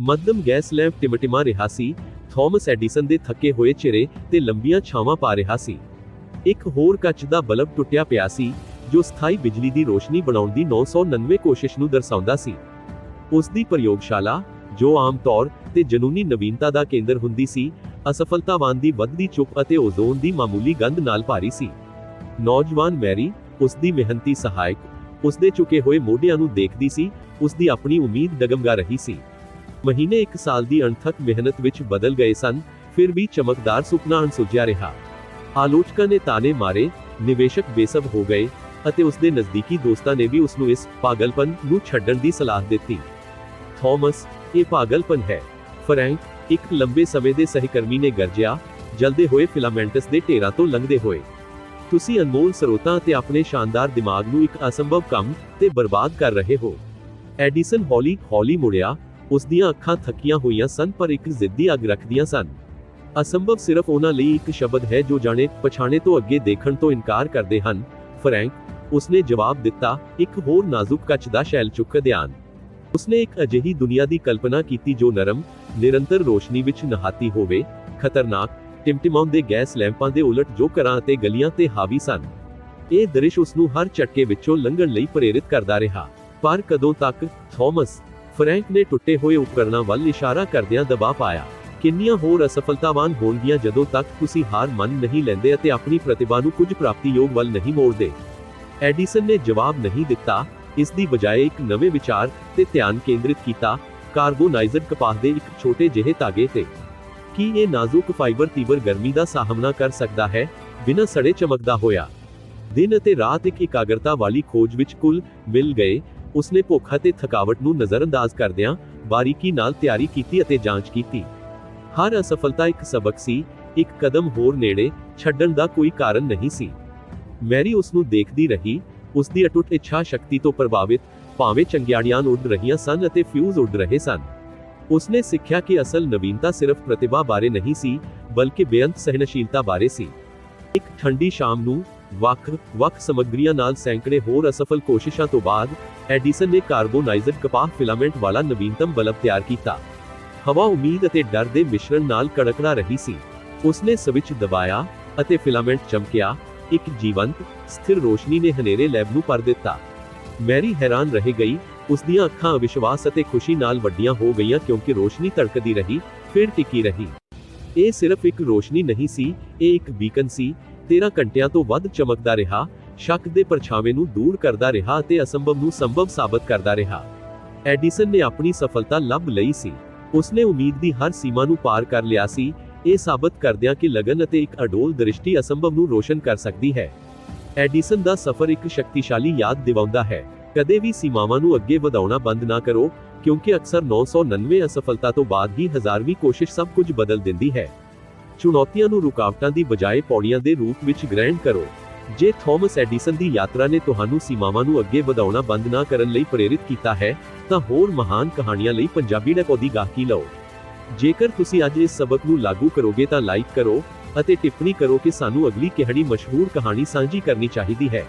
ਮੱਧਮ gas lamp ਟਿਮਟਿਮਾ ਰਿਹਾ ਸੀ। Thomas Edison ਦੇ ਥੱਕੇ ਹੋਏ ਚਿਹਰੇ ਤੇ ਲੰਬੀਆਂ ਛਾਵਾਂ ਪਾ ਰਿਹਾ ਸੀ। ਇੱਕ ਹੋਰ ਕੱਚ ਦਾ ਬਲਬ ਟੁੱਟਿਆ ਪਿਆ ਸੀ, ਜੋ ਸਥਾਈ ਬਿਜਲੀ ਦੀ ਰੋਸ਼ਨੀ ਬਣਾਉਣ ਦੀ 999 ਕੋਸ਼ਿਸ਼ ਨੂੰ ਦਰਸਾਉਂਦਾ ਸੀ। ਉਸ ਦੀ ਪ੍ਰਯੋਗਸ਼ਾਲਾ, ਜੋ ਆਮ ਤੌਰ ਤੇ ਜਨੂਨੀ ਨਵੀਨਤਾ ਦਾ ਕੇਂਦਰ ਹੁੰਦੀ ਸੀ, ਅਸਫਲਤਾਵਾਨ ਦੀ ਵੱਧਦੀ ਚੁੱਪ ਅਤੇ ਓਜ਼ੋਨ ਦੀ ਮਾਮੂਲੀ ਗੰਧ ਨਾਲ ਭਾਰੀ ਸੀ। ਨੌਜਵਾਨ ਮੈਰੀ, ਉਸ ਦੀ ਮਿਹਨਤੀ ਸਹਾਇਕ, ਉਸ ਦੇ ਝੁਕੇ ਹੋਏ ਮੋਢਿਆਂ ਨੂੰ ਦੇਖਦੀ ਸੀ, ਉਸ ਦੀ ਆਪਣੀ ਉਮੀਦ ਡਗਮਗਾ ਰਹੀ ਸੀ। ਮਹੀਨੇ ਇੱਕ ਸਾਲ ਦੀ ਅਣਥੱਕ ਮਿਹਨਤ ਵਿੱਚ ਬਦਲ ਗਏ ਸਨ, ਫਿਰ ਵੀ ਚਮਕਦਾਰ ਸੁਪਨਾ ਅਣਸੁਲਝਿਆ ਰਿਹਾ। ਆਲੋਚਕਾਂ ਨੇ ਤਾਨੇ ਮਾਰੇ, ਨਿਵੇਸ਼ਕ ਬੇਸਬ ਹੋ ਗਏ ਅਤੇ ਉਸ ਦੇ ਨਜ਼ਦੀਕੀ ਦੋਸਤਾਂ ਨੇ ਵੀ ਉਸ ਨੂੰ ਇਸ ਪਾਗਲਪਨ ਨੂੰ ਛੱਡਣ ਦੀ ਸਲਾਹ ਦਿੱਤੀ। ਥਾਮਸ, ਇਹ ਪਾਗਲਪਨ ਹੈ। ਫਰੈਂਕ, ਇੱਕ ਲੰਬੇ ਸਮੇਂ ਦੇ ਸਹਿਕਰਮੀ ਨੇ ਗਰਜਿਆ, ਜਲਦੇ ਹੋਏ ਫਿਲਾਮੈਂਟਸ ਦੇ ਢੇਰਾਂ ਤੋਂ ਲੰਘਦੇ ਹੋਏ। ਤੁਸੀਂ ਅਨਮੋਲ ਸਰੋਤਾਂ ਅਤੇ ਆਪਣੇ ਸ਼ਾਨਦਾਰ ਦਿਮਾਗ ਨੂੰ ਇੱਕ ਅਸੰਭਵ ਕੰਮ ਤੇ ਬਰਬਾਦ ਕਰ ਰਹੇ ਹੋ। ਐਡੀਸਨ ਹੌਲੀ ਹੌਲੀ ਮੁੜਿਆ ਉਸ ਦੀਆਂ ਅੱਖਾਂ ਥੱਕੀਆਂ ਹੋਈਆਂ ਸਨ, ਪਰ ਇੱਕ ਜ਼ਿੱਦੀ ਅੱਗ ਰੱਖਦੀਆਂ ਸਨ। ਅਸੰਭਵ ਸਿਰਫ ਉਹਨਾਂ ਲਈ ਇੱਕ ਸ਼ਬਦ ਹੈ ਜੋ ਜਾਣੇ ਪਛਾਣੇ ਤੋਂ ਅੱਗੇ ਦੇਖਣ ਤੋਂ ਇਨਕਾਰ ਕਰਦੇ ਹਨ। ਫਰੈਂਕ, ਉਸਨੇ ਜਵਾਬ ਦਿੱਤਾ, ਇੱਕ ਹੋਰ ਨਾਜ਼ੁਕ ਕੱਚ ਦਾ ਸ਼ੈਲ ਚੁੱਕ ਧਿਆਨ ਉਸਨੇ ਇੱਕ ਅਜਿਹੀ ਦੁਨੀਆ ਦੀ ਕਲਪਨਾ ਕੀਤੀ ਜੋ ਨਰਮ, ਨਿਰੰਤਰ ਰੋਸ਼ਨੀ ਵਿੱਚ ਨਹਾਤੀ ਹੋਵੇ, ਖਤਰਨਾਕ ਟਿਮਟਿਮਾਉਂਦੇ ਗੈਸ ਲੈਂਪਾਂ ਦੇ ਉਲਟ ਜੋ ਘਰਾਂ ਅਤੇ ਗਲੀਆਂ ਤੇ ਹਾਵੀ ਸਨ। ਇਹ ਦ੍ਰਿਸ਼ ਉਸ ਨੂੰ ਹਰ ਝਟਕੇ ਵਿੱਚੋਂ ਲੰਘਣ ਲਈ ਪ੍ਰੇਰਿਤ ਕਰਦਾ ਰਿਹਾ। ਪਰ ਕਦੋਂ ਤੱਕ, ਥਾਮਸ ਫਰੈਂਕ ਨੇ ਟੁੱਟੇ ਹੋਏ ਉਪਕਰਣਾਂ ਵੱਲ ਇਸ਼ਾਰਾ ਕਰਦਿਆਂ ਦਬਾਅ ਪਾਇਆ। ਕਿੰਨੀਆਂ ਹੋਰ ਅਸਫਲਤਾਵਾਨ ਹੋਣਗੀਆਂ ਜਦੋਂ ਤੱਕ ਤੁਸੀਂ ਹਾਰ ਮੰਨ ਨਹੀਂ ਲੈਂਦੇ ਅਤੇ ਆਪਣੀ ਪ੍ਰਤਿਭਾ ਨੂੰ ਕੁਝ ਪ੍ਰਾਪਤੀਯੋਗ ਵੱਲ ਨਹੀਂ ਮੋੜਦੇ। ਐਡੀਸਨ ਨੇ ਜਵਾਬ ਨਹੀਂ ਦਿੱਤਾ। ਇਸ ਦੀ ਬਜਾਏ ਇੱਕ ਨਵੇਂ ਵਿਚਾਰ ਤੇ ਧਿਆਨ ਕੇਂਦਰਿਤ ਕੀਤਾ। ਕਾਰਬੋਨਾਈਜ਼ਡ ਕਪਾਹ ਦੇ ਇੱਕ ਛੋਟੇ ਜਿਹੇ ਧਾਗੇ ਤੇ। ਕੀ ਇਹ ਨਾਜ਼ੁਕ ਫਾਈਬਰ ਤੀਬਰ ਗਰਮੀ ਦਾ ਸਾਹਮਣਾ ਕਰ ਸਕਦਾ ਹੈ? ਬਿਨਾਂ ਸੜੇ ਚਮਕਦਾ ਹੋਇਆ। ਦਿਨ ਅਤੇ ਰਾਤ ਇੱਕ ਇਕਾਗਰਤਾ ਵਾਲੀ ਖੋਜ ਵਿੱਚ ਕੁੱਲ ਮਿਲ ਗਏ। ਉਸਨੇ ਭੁੱਖ ਅਤੇ ਥਕਾਵਟ ਨੂੰ ਨਜ਼ਰਅੰਦਾਜ਼ ਕਰਦਿਆਂ ਬਾਰੀਕੀ ਨਾਲ ਤਿਆਰੀ ਕੀਤੀ ਅਤੇ ਜਾਂਚ ਕੀਤੀ। ਹਰ ਅਸਫਲਤਾ ਇੱਕ ਸਬਕ ਸੀ, ਇੱਕ ਕਦਮ ਹੋਰ ਨੇੜੇ ਛੱਡਣ ਦਾ ਕੋਈ ਕਾਰਨ ਨਹੀਂ ਸੀ। ਮੈਰੀ ਉਸ ਨੂੰ ਦੇਖਦੀ ਰਹੀ ਉਸ ਦੀ ਅਟੁੱਟ ਇੱਛਾ ਸ਼ਕਤੀ ਤੋਂ ਪ੍ਰਭਾਵਿਤ ਭਾਵੇਂ ਚੰਗਿਆੜੀਆਂ ਉੱਡ ਰਹੀਆਂ ਸਨ ਅਤੇ ਫਿਊਜ਼ ਉੱਡ ਰਹੇ ਸਨ। ਉਸਨੇ ਸਿੱਖਿਆ ਕਿ ਅਸਲ ਨਵੀਨਤਾ ਸਿਰਫ ਪ੍ਰਤਿਭਾ ਬਾਰੇ ਨਹੀਂ ਸੀ, ਬਲਕਿ ਬੇਅੰਤ ਸਹਿਨਸ਼ੀਲਤਾ ਬਾਰੇ ਸੀ। ਇੱਕ ਠੰਡੀ ਸ਼ਾਮ ਨੂੰ ਵੱਖ ਵੱਖ ਸਮੱਗਰੀਆਂ ਨਾਲ ਸੈਂਕੜੇ ਹੋਰ ਅਸਫਲ ਕੋਸ਼ਿਸ਼ਾਂ ਤੋਂ ਬਾਅਦ, ਐਡੀਸਨ ਨੇ ਕਾਰਬੋਨਾਈਜ਼ਡ ਕਪਾਹ ਫਿਲਾਮੈਂਟ ਵਾਲਾ ਨਵੀਨਤਮ ਬਲਬ ਤਿਆਰ ਕੀਤਾ। ਹਵਾ ਉਮੀਦ ਅਤੇ ਡਰ ਦੇ ਮਿਸ਼ਰਣ ਨਾਲ ਕੜਕੜਾ ਰਹੀ ਸੀ। ਉਸਨੇ ਸਵਿਚ ਦਬਾਇਆ ਅਤੇ ਫਿਲਾਮੈਂਟ ਚਮਕਿਆ। ਇੱਕ ਜੀਵੰਤ, ਸਥਿਰ ਰੋਸ਼ਨੀ ਨੇ ਹਨੇਰੇ ਲੈਬ ਨੂੰ ਭਰ ਦਿੱਤਾ। ਮੈਰੀ ਹੈਰਾਨ ਰਹਿ ਗਈ ਉਸ ਦੀਆਂ ਅੱਖਾਂ ਅਵਿਸ਼ਵਾਸ ਅਤੇ ਖੁਸ਼ੀ ਨਾਲ ਵੱਡੀਆਂ ਹੋ ਗਈਆਂ ਕਿਉਂਕਿ ਰੋਸ਼ਨੀ ਤੜਕਦੀ ਰਹੀ, ਫਿਰ ਟਿਕੀ ਰਹੀ। ਇਹ ਸਿਰਫ ਇੱਕ ਰੋਸ਼ਨੀ ਨਹੀਂ ਸੀ, ਇਹ ਇੱਕ ਬੀਕਨ ਸੀ 13 ਘੰਟਿਆਂ ਤੋਂ ਵੱਧ ਚਮਕਦਾ ਰਿਹਾ, ਸ਼ੱਕ ਦੇ ਪਰਛਾਵੇਂ ਨੂੰ ਦੂਰ ਕਰਦਾ ਰਿਹਾ ਅਤੇ ਅਸੰਭਵ ਨੂੰ ਸੰਭਵ ਸਾਬਤ ਕਰਦਾ ਰਿਹਾ। ਐਡੀਸਨ ਨੇ ਆਪਣੀ ਸਫਲਤਾ ਲੱਭ ਲਈ ਸੀ। ਉਸਨੇ ਉਮੀਦ ਦੀ ਹਰ ਸੀਮਾ ਨੂੰ ਪਾਰ ਕਰ ਲਿਆ ਸੀ। ਇਹ ਸਾਬਤ ਕਰਦਿਆਂ ਕਿ ਲਗਨ ਅਤੇ ਇੱਕ ਅਡੋਲ ਦ੍ਰਿਸ਼ਟੀ ਅਸੰਭਵ ਨੂੰ ਰੋਸ਼ਨ ਕਰ ਸਕਦੀ ਹੈ। ਐਡੀਸਨ ਦਾ ਸਫ਼ਰ ਇੱਕ ਸ਼ਕਤੀਸ਼ਾਲੀ ਯਾਦ ਦਿਵਾਉਂਦਾ ਹੈ। ਕਦੇ ਵੀ ਸੀਮਾਵਾਂ ਨੂੰ ਅੱਗੇ ਵਧਾਉਣਾ ਬੰਦ ਨਾ ਕਰੋ, ਕਿਉਂਕਿ ਅਕਸਰ 999 ਅਸਫਲਤਾ ਤੋਂ ਬਾਅਦ ਹੀ ਹਜ਼ਾਰਵੀਂ ਕੋਸ਼ਿਸ਼ ਸਭ ਕੁਝ ਬਦਲ ਦਿੰਦੀ ਹੈ। ਚੁਣੌਤੀਆਂ ਨੂੰ ਰੁਕਾਵਟਾਂ ਦੀ ਬਜਾਏ ਪੌੜੀਆਂ ਦੇ ਰੂਪ ਵਿੱਚ ਗ੍ਰਹਿਣ ਕਰੋ। ਜੇ ਥਾਮਸ ਐਡੀਸਨ ਦੀ ਯਾਤਰਾ ਨੇ ਤੁਹਾਨੂੰ ਸੀਮਾਵਾਂ ਨੂੰ ਅੱਗੇ ਵਧਾਉਣਾ ਬੰਦ ਨਾ ਕਰਨ ਲਈ ਪ੍ਰੇਰਿਤ ਕੀਤਾ ਹੈ, ਤਾਂ ਹੋਰ ਮਹਾਨ ਕਹਾਣੀਆਂ ਲਈ ਪੰਜਾਬੀ ਡੈਪੋ ਦੀ ਗਾਹਕੀ ਲਓ। ਜੇਕਰ ਤੁਸੀਂ ਅੱਜ ਇਸ ਸਬਕ ਨੂੰ ਲਾਗੂ ਕਰੋਗੇ ਤਾਂ ਲਾਈਕ ਕਰੋ ਅਤੇ ਟਿੱਪਣੀ ਕਰੋ ਕਿ ਸਾਨੂੰ ਅਗਲੀ ਕਿਹੜੀ ਮਸ਼ਹੂਰ ਕਹਾਣੀ ਸਾਂਝੀ ਕਰਨੀ ਚਾਹੀਦੀ ਹੈ।